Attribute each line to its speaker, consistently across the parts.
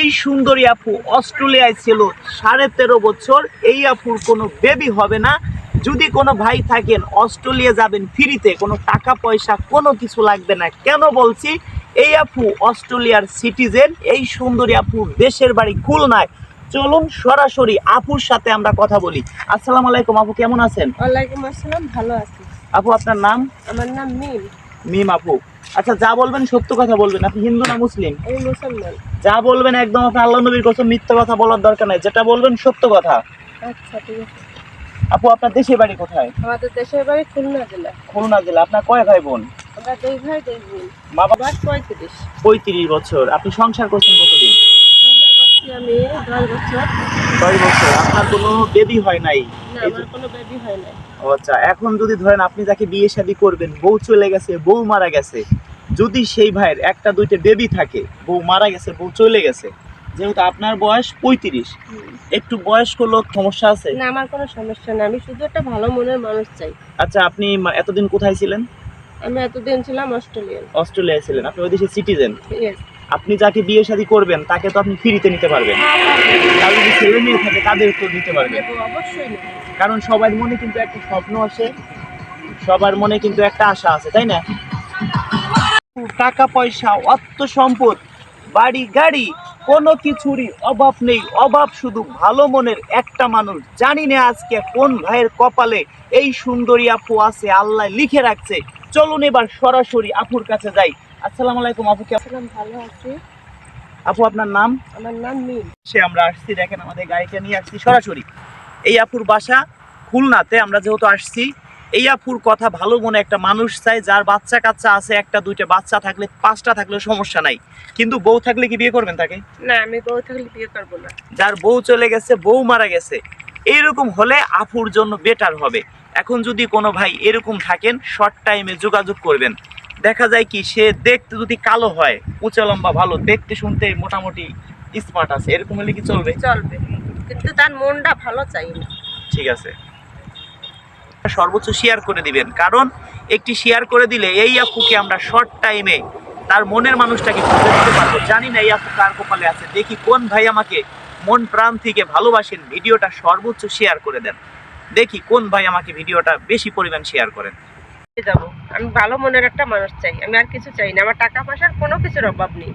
Speaker 1: এই সুন্দরী আপু অস্ট্রেলিয়ায় ছিল সাড়ে তেরো বছর। এই আপুর কোনো বেবি হবে না। যদি কোনো ভাই থাকেন অস্ট্রেলিয়া যাবেন ফ্রিতে কোনো টাকা পয়সা কোনো কিছু লাগবে না। কেন বলছি? এই আপু অস্ট্রেলিয়ার সিটিজেন এই সুন্দরী আপু দেশের বাড়ি খুলনায়। চলুন সরাসরি আপুর সাথে আমরা কথা বলি। আসসালামু আলাইকুম আপু কেমন আছেন?
Speaker 2: ওয়ালাইকুম আসসালাম ভালো আছি।
Speaker 1: আপু আপনার নাম?
Speaker 2: আমার নাম মিম।
Speaker 1: মিম আপু। আচ্ছা যা বলবেন সত্য কথা বলবেন। আপনি হিন্দু না মুসলিম?
Speaker 2: মুসলমান।
Speaker 1: যা বলবেন একদম আপনি আল্লাহ নবীর কসম মিথ্যা কথা বলার দরকার নাই। যেটা বলবেন সত্য কথা।
Speaker 2: আচ্ছা ঠিক আছে।
Speaker 1: আপু আপনার দেশের বাড়ি কোথায়?
Speaker 2: আমাদের দেশের বাড়ি খুলনা জেলা।
Speaker 1: খুলনা জেলা। আপনার কয় ভাই বোন
Speaker 2: আমরা দুই ভাই দুই বোন।
Speaker 1: মা বাবা
Speaker 2: পঁয়ত্রিশ।
Speaker 1: পঁয়ত্রিশ বছর। আপনি সংসার করছেন কতদিন?
Speaker 2: আমি দশ বছর।
Speaker 1: ছয় বছর। আপনার কোনো বেবি হয় নাই?
Speaker 2: আমার কোনো বেবি হয় নাই।
Speaker 1: ও আচ্ছা এখন যদি ধরেন আপনি যাকে বিয়ে শাদী করবেন বউ চলে গেছে বউ মারা গেছে যদি সেই ভাইয়ের একটা দুইটা বেবি থাকে বউ মারা গেছে বউ চলে গেছে যেহেতু আপনার বয়স পঁয়ত্রিশ একটু বয়স্ক লোক সমস্যা আছে?
Speaker 2: না আমার কোনো সমস্যা নেই আমি শুধু একটা ভালো মনের মানুষ চাই।
Speaker 1: আচ্ছা আপনি এতদিন কোথায় ছিলেন?
Speaker 2: আমি এতদিন ছিলাম অস্ট্রেলিয়ান
Speaker 1: অস্ট্রেলিয়ায় ছিলেন আপনি ওই দেশের সিটিজেন আপনি যাকে বিয়ে শাদী করবেন তাকে তো আপনি ফ্রিতে নিতে পারবেন। তার যদি ছেলে মেয়ে থাকে তাদের তো নিতে পারবেন।
Speaker 2: অবশ্যই
Speaker 1: কারণ সবার মনে কিন্তু একটা স্বপ্ন আছে সবার মনে কিন্তু একটা আশা আছে তাই না? টাকা পয়সা অর্থ সম্পদ বাড়ি গাড়ি কোনো কিছুরই অভাব নেই। অভাব শুধু ভালো মনের একটা মানুষ। জানি না আজকে কোন ভাইয়ের কপালে এই সুন্দরী আপু আছে আল্লাহ লিখে রাখছে। চলুন এবার সরাসরি আপুর কাছে যাই। আসসালামু আলাইকুম আপু কে
Speaker 2: আসসালাম ভালো আছি।
Speaker 1: আপু আপনার নাম?
Speaker 2: আমার নাম মিম
Speaker 1: সে আমরা আসছি দেখেন আমাদের গাড়িটা নিয়ে আসছি সরাসরি। এই আপুর বাসা খুলনাতে আমরা যেহেতু আসছি এই আপুর কথা ভালো মনে একটা মানুষ চাই যার বাচ্চা কাচ্চা আছে একটা দুইটা বাচ্চা থাকলে পাঁচটা থাকলে সমস্যা নাই। কিন্তু বউ থাকলে কি বিয়ে করবেন তাকে?
Speaker 2: না আমি বউ থাকলে বিয়ে করব না।
Speaker 1: যার বউ চলে গেছে বউ মারা গেছে। এইরকম হলে আপুর জন্য বেটার হবে। এখন যদি কোনো ভাই এরকম থাকেন শর্ট টাইমে যোগাযোগ করবেন। দেখা যায় কি সে দেখতে যদি কালো হয় উঁচা লম্বা ভালো দেখতে শুনতে মোটামুটি স্মার্ট আছে। এরকম হলে কি চলবে?
Speaker 2: চলবে। কিন্তু তার মনটা ভালো চাই না।
Speaker 1: ঠিক আছে। সর্বোচ্চ শেয়ার করে দিবেন। কারণ একটি শেয়ার করে দিলে এই আপুকে আমরা শর্ট টাইমে তার মনের মানুষটাকে খুঁজে দিতে পারব। জানি না এই আপু কার কপালে আছে। দেখি কোন ভাই আমাকে মন প্রাণ থেকে ভালোবাসেন ভিডিওটা সর্বোচ্চ শেয়ার করে দেন। দেখি কোন ভাই আমাকে ভিডিওটা বেশি পরিমাণ শেয়ার করেন।
Speaker 2: যাব। আমি ভালো মনের একটা মানুষ চাই। আমি আর কিছু চাই না। আমার টাকা পয়সার কোনো কিছুর অভাব নেই।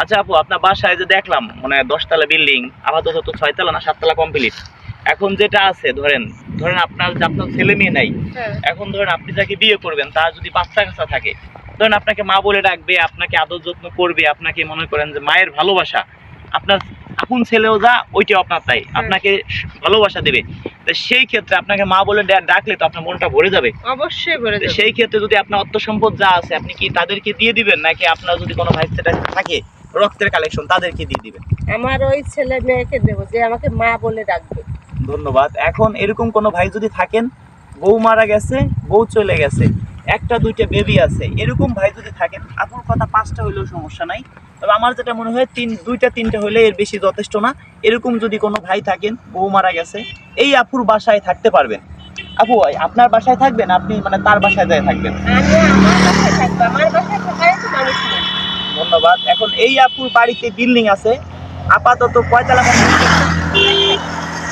Speaker 1: আচ্ছা আপু আপনার বাসায় যে দেখলাম মানে দশতলা বিল্ডিং আপাতত তো ছয়তলা না সাততলা কমপ্লিট এখন যেটা আছে ধরেন ধরেন আপনার আপনার ছেলে মেয়ে নাই
Speaker 2: হ্যাঁ।
Speaker 1: এখন ধরেন আপনি যাকে বিয়ে করবেন তার যদি বাচ্চা কাচ্চা থাকে ধরেন আপনাকে মা বলে ডাকবে আপনাকে আদর যত্ন করবে আপনাকে মনে করেন যে মায়ের ভালোবাসা আপনার আপন ছেলেও যা ওইটাও আপনার তাই আপনাকে ভালোবাসা দেবে। সেই ক্ষেত্রে আপনাকে মা বলে ডাকলে তো আপনার মনটা ভরে যাবে।
Speaker 2: অবশ্যই
Speaker 1: ভরে
Speaker 2: দেবো
Speaker 1: সেই ক্ষেত্রে যদি আপনার অর্থ সম্পদ যা আছে আপনি কি তাদেরকে দিয়ে দিবেন? নাকি আপনার যদি কোনো ভাই সেটা থাকে রক্তের কালেকশন তাদেরকে দিয়ে দিবেন?
Speaker 2: আমার ওই ছেলে মেয়েকে দেবো যে আমাকে মা বলে ডাকবে।
Speaker 1: ধন্যবাদ। এখন এরকম কোনো ভাই যদি থাকেন বউ মারা গেছে বউ চলে গেছে একটা দুইটা বেবি আছে এরকম ভাই যদি থাকেন আপুর কথা পাঁচটা হইলেও সমস্যা নাই। তবে আমার যেটা মনে হয় তিন দুইটা তিনটা হইলে এর বেশি যথেষ্ট না। এরকম যদি কোনো ভাই থাকেন বউ মারা গেছে এই আপুর বাসায় থাকতে পারবেন। আপু আপনার বাসায় থাকবেন? আপনি মানে তার বাসায় যায় থাকবেন। ধন্যবাদ। এখন এই আপুর বাড়িতে বিল্ডিং আছে। আপাতত কমপ্লিট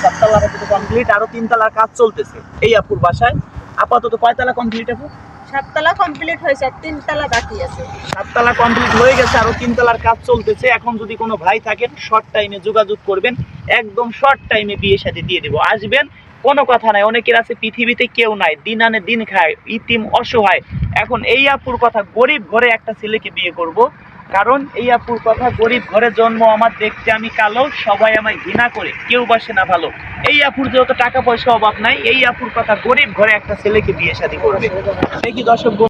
Speaker 1: সাততলা আপাতত কমপ্লিট আরও তিনতলার কাজ চলতেছে এই আপুর বাসায়। আপাতত কয়তলা কমপ্লিট আপু?
Speaker 2: সাততলা কমপ্লিট হয়েছে আর তিনতলা বাকি আছে।
Speaker 1: সাততলা কমপ্লিট হয়ে গেছে আরও তিনতলার কাজ চলতেছে। এখন যদি কোনো ভাই থাকেন শর্ট টাইমে যোগাযোগ করবেন একদম শর্ট টাইমে বিয়ে সাথে দিয়ে দিব। আসবেন কোনো কথা নাই অনেকের আছে পৃথিবীতে কেউ নাই দিন আনে দিন খায় ইতিম অসহায়। এখন এই আপুর কথা গরিব ঘরে একটা ছেলেকে বিয়ে করব কারণ, এই আপুর কথা গরিব ঘরে জন্ম, আমার দেখতে আমি কালো, সবাই আমায় ঘৃণা করে, কেউ বাসে না ভালো। এই আপুর যেহেতু টাকা পয়সা অভাব নাই, এই আপুর কথা গরিব ঘরে একটা ছেলেকে বিয়ে শাদী করবে। দেখি দর্শক